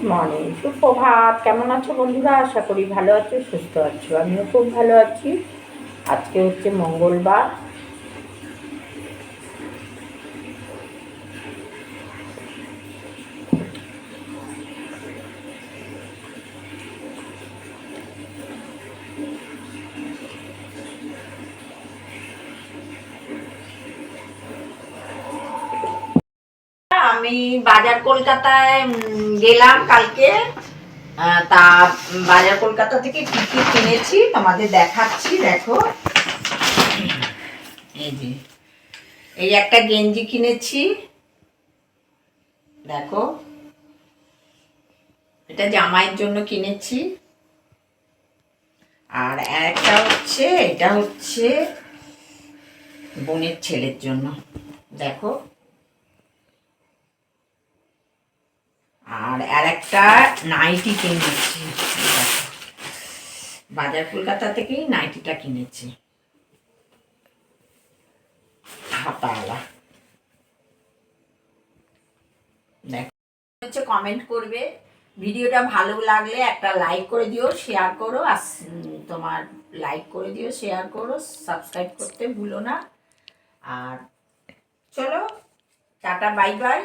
Good morning সুপ্রভাত কেমন আছো বন্ধুরা? আশা করি ভালো আছো, সুস্থ আছো। আমিও খুব ভালো আছি। আজকে হচ্ছে মঙ্গলবার। আমি বাজার কলকাতায় গেলাম কালকে। তা বাজার কলকাতা থেকে কি কি কিনেছি তোমাদের দেখাচ্ছি, দেখো। এই যে, এই একটা গেঞ্জি কিনেছি। দেখো, এটা জামাইয়ের জন্য কিনেছি। আর একটা হচ্ছে, এটা হচ্ছে বোনের ছেলের জন্য। দেখো আর আর একটা নাইটি কিনেছি। বাজার কলকাতা থেকেই নাইটিটা কিনেছি। হাতাওয়ালা। হচ্ছে কমেন্ট করবে। ভিডিওটা ভালো লাগলে একটা লাইক করে দিও শেয়ার করো, আর তোমার লাইক করে দিও শেয়ার করো সাবস্ক্রাইব করতে ভুলো না। আর চলো, টাটা বাই বাই